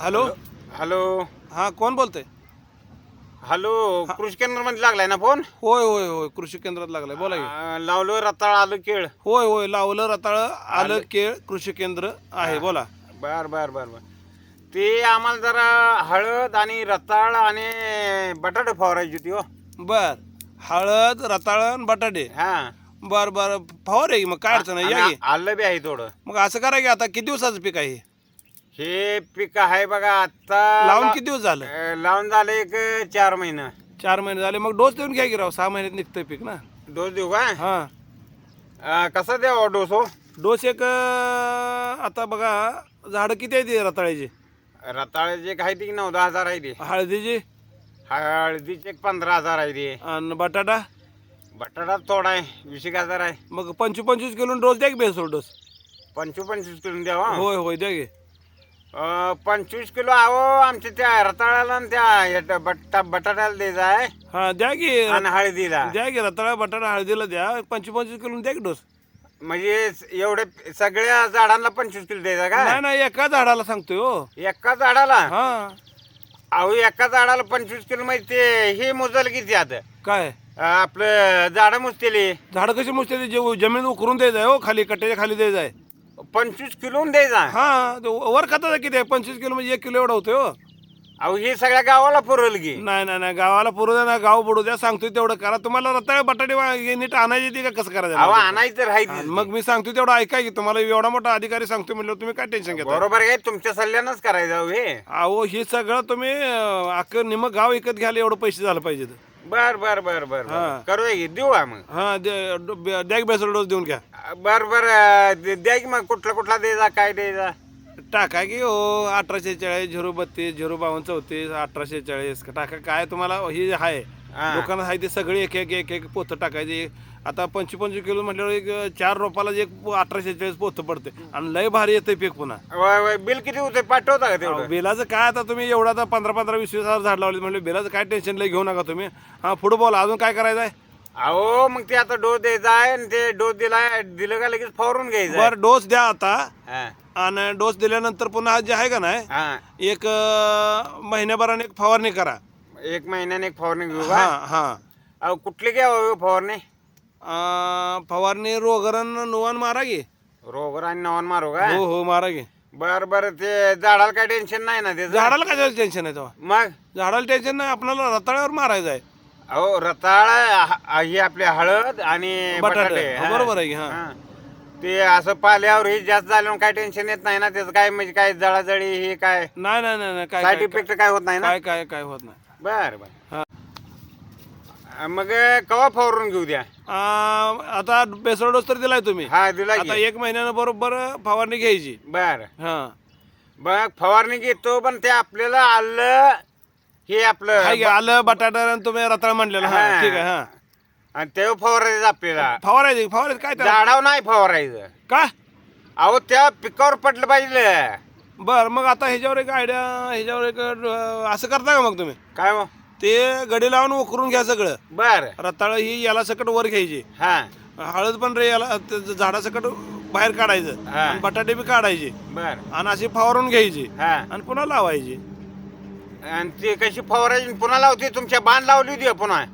Hello? Hello? हां कोण बोलतंय? Hello कृषी केंद्रमध्ये लागलाय ना फोन? होय होय होय कृषी केंद्रात लागलाय. बोला की. अं, लावलो रताळ आलं केळ. होय होय लावलं रताळ आलं केळ कृषी केंद्र आहे बोला. बर बर बर बर. ते आम्हाला जरा हळद आणि रताळ आणि बटाटे फवारायची होती हो. बर. हळद रताळ आणि बटाटे. हा. बर बर. फवार आहे की मग? काय अडचण आहे या आणि की. आलं बी आहे थोडं. मग असं करा की आता किती दिवसाचं पीक आहे हे? हे पीक आहे बघा आता लावून किती दिवस झालं? अं, लावून झालं एक चार महिना. चार महिने झाले. मग डोस देऊन घ्या की राव सहा महिन्यात निघतंय पीक ना. डोस देऊ का? हां. अं, कसा द्यावा डोस हो? डोस एक अं, आता बघा झाडं किती आहे ते रताळ्याची? रताळ्याचे काही ती नऊ दहा हजार आहे ते. हळदीची? हळदीचे एक पंधरा हजार आहे ते. आणि बटाटा? बटाटा थोडा आहे वीस एक हजार आहे. मग पंचवीस पंचवीस किलो डोस द्या की बेसोड डोस? पंचवीस पंचवीस किलो द्यावा? होय होय द्या की. पंचवीस किलो आहो आमच्या त्या रताळ्याला आणि त्या याच्या बटा बटाट्याला द्यायचं आहे हा द्या की. आणि हळदीला. द्या की रताळा बटाटा हळदीला द्या. पंचवीस पंचवीस किलो द्या की डोस? म्हणजे एवढे सगळ्या झाडांना पंचवीस किलो द्यायचा का? नाही नाही एका झाडाला सांगतोय हो. एका झाडाला? हा. अहो एका झाडाला पंचवीस किलो म्हणजे ते हे मोजायला किती आता? काय? आपलं झाडं मुजतेली. झाडं कशी मुसते जे जमीन उकरून द्यायचं आहे हो खाली कट्ट्याच्या खाली द्यायचं आहे पंचवीस किलो द्यायचा. हा ते वर खातात किती? आहे पंचवीस किलो म्हणजे एक किलो एवढा होतोय हो. अहो हे सगळ्या गावाला पुरवलं की. नाही नाही नाही गावाला पुरू द्या ना गाव बुडू द्या सांगतोय तेवढं करा. तुम्हाला रताळे बटाटे वा- हे नीट आणायची ती का कसं अहो करायचं आणायचं राहायचं मग मी सांगतोय तेवढं ऐका की तुम्हाला एवढा मोठा अधिकारी सांगतोय म्हणलं तुम्ही काय टेन्शन घेता बरोबर आहे तुमच्या सल्ल्यानंच करायचं हो हे. अहो हे सगळं तुम्ही अं, अख्खं निमक गाव विकत घ्यायला एवढं पैसे झालं पाहिजे बर बर बर बर. बर. करूया की देऊ मग हा द्या बेसर डोस देऊन घ्या. बर बर दे- द्या की मग कुठला कुठला द्यायचा काय द्यायचा टाका की हो अठराशे चाळीस झिरो बत्तीस झिरो बावन्न चौतीस अठराशे चाळीस. टाका काय तुम्हाला हे आहे. हा. दुकानात आहे ते सगळे एक एक एक एक पोतं टाकायचे. आता पंचवीस पंचवीस किलो म्हटल्यावर एक चार रोपाला एक अठराशे चाळीस पोतं पडते. आणि लय भारी येते पीक पुन्हा. वय वय बिल किती होते? पाठवता का अहो, तेवढं बिलाचं काय आता तुम्ही एवढा आता पंधरा पंधरा वीस वीस हजार झाड लावले म्हणजे बिलाचं काय टेन्शन लय घेऊ नका तुम्ही. हा पुढे बोला अजून काय करायचं आहे अहो मग ते आता डोस द्यायचा आहे आणि ते डोस दिला दिलं का लगेच फवारून घ्यायचं. बरं डोस द्या आता. हा. आणि डोस दिल्यानंतर पुन्हा जे आहे का नाही हा. एक अं, महिन्याभराने एक फवारणी करा. एक महिन्याने एक फवारणी घेऊ हा का? हा अहो कुठली घ्यावं हो फवारणी? अं, फवारणी रोगरण नुवान मारा की. रोगर आणि नवन मारू का? हो हो मारा की. बर बर ते झाडाला काय टेन्शन नाही ना त्याचं? झाडाला काय टेन्शन आहे तेव्हा? मग? झाडाला टेन्शन नाही आपल्याला रताळ्यावर मारायचं आहे. अहो रताळ ह- ही आपली हळद आणि बटाटे. बटाटे हो. बरोबर आहे की, हा. हा. ते असं पाल्यावर हे जास्त झाल्यावर काय टेन्शन येत नाही ना त्याचं काय म्हणजे काय जळाजळी हे काय नाही नाही नाही नाही, काय साईड काय इफेक्ट काय होत नाही ना काय काय काय होत नाही बर बर हा. मग कवा फवारून घेऊ द्या आता बेसर डोस तर दिलाय तुम्ही हा दिला आता एक महिन्यानं बरोबर फवारणी घ्यायची बर हा बघ फवारणी घेतो पण ते आपल्याला आलं हे आपलं की, आलं बटाटा आणि तुम्ही रताळ म्हणलेलं. हा हा. ठीक आहे हा. आणि ते फवारायचं आपल्याला. फवारायची फवारायचं? काय त्याला? झाडावर नाही फवारायचं. का? अहो त्या पिकावर पडलं पाहिजे. बर मग आता ह्याच्यावर एक आयडिया ह्याच्यावर एक अं, असं करता का मग तुम्ही? काय हो ते गडी लावून उकरून घ्या सगळं. बर. रताळ ही याला सकट वर घ्यायची. हा. हळद पण रे याला ते झाडासकट बाहेर काढायचं. हा. आणि बटाटे बी काढायचे. बर. आणि अशी फवारून घ्यायची. हा. आणि पुन्हा लावायची. आणि ते कशी फवारायची पुन्हा लावते तुमच्या बाण लावली होती पुन्हा?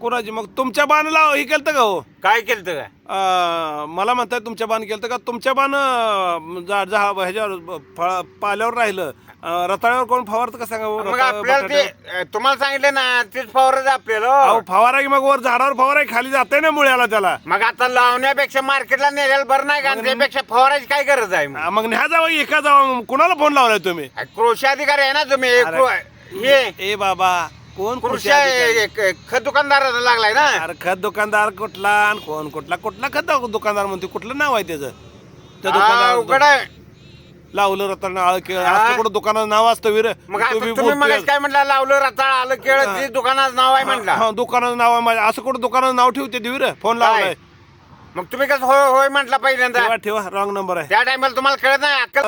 कोणाची? मग तुमच्या बाण लाव हे केलं का हो? काय केलं का अं, मला म्हणताय तुमच्या बाण केलं का? तुमच्या बाण अं, जा जा ह्याच्यावर फळ पाल्यावर राहिलं. अं, रताळ्यावर कोण फवारतं का सांगा? हो? मग आपल्याला. ते तुम्हाला सांगितलं ना तेच फवारायचं आपल्याला. अहो. फवारा की मग वर झाडावर फवारा की खाली जाते ना मुळ्याला त्याला. मग आता लावण्यापेक्षा मार्केटला नेल्याला बरं नाही का? आणि त्यापेक्षा फवारायची काय गरज आहे मग? अं, मग न्या जावं एका जावं. कुणाला फोन लावलाय तुम्ही? कृषी अधिकारी आहे ना तुम्ही. अरे. हे. ए बाबा कोण कृषी अधिकारी? आहे, खत दुकानदाराला लागलाय ना? अरे खत दुकानदार कुठला आणि कोण कुठला? कुठला खत दुकानदार म्हणते कुठलं नाव आहे त्याचं? त्या हा, दुकानात उघड आहे. लावलं रताळ आळ केळ कुठं दुकानाचं नाव असतं विर? मग आता तुम्ही मग काय म्हटलं लावलं रताळ आलं केळ ते दुकानाचं नाव आहे म्हटलं हा दुकानाचं नाव आहे माझ्या असं कुठं दुकानाचं नाव ठेवते ते विर? फोन लावलाय. मग तुम्ही कसं होय होय म्हटलं पहिल्यांदा? ठेवा ठेवा रॉंग नंबर आहे. त्या टायमाला तुम्हाला कळत नाही अक्कल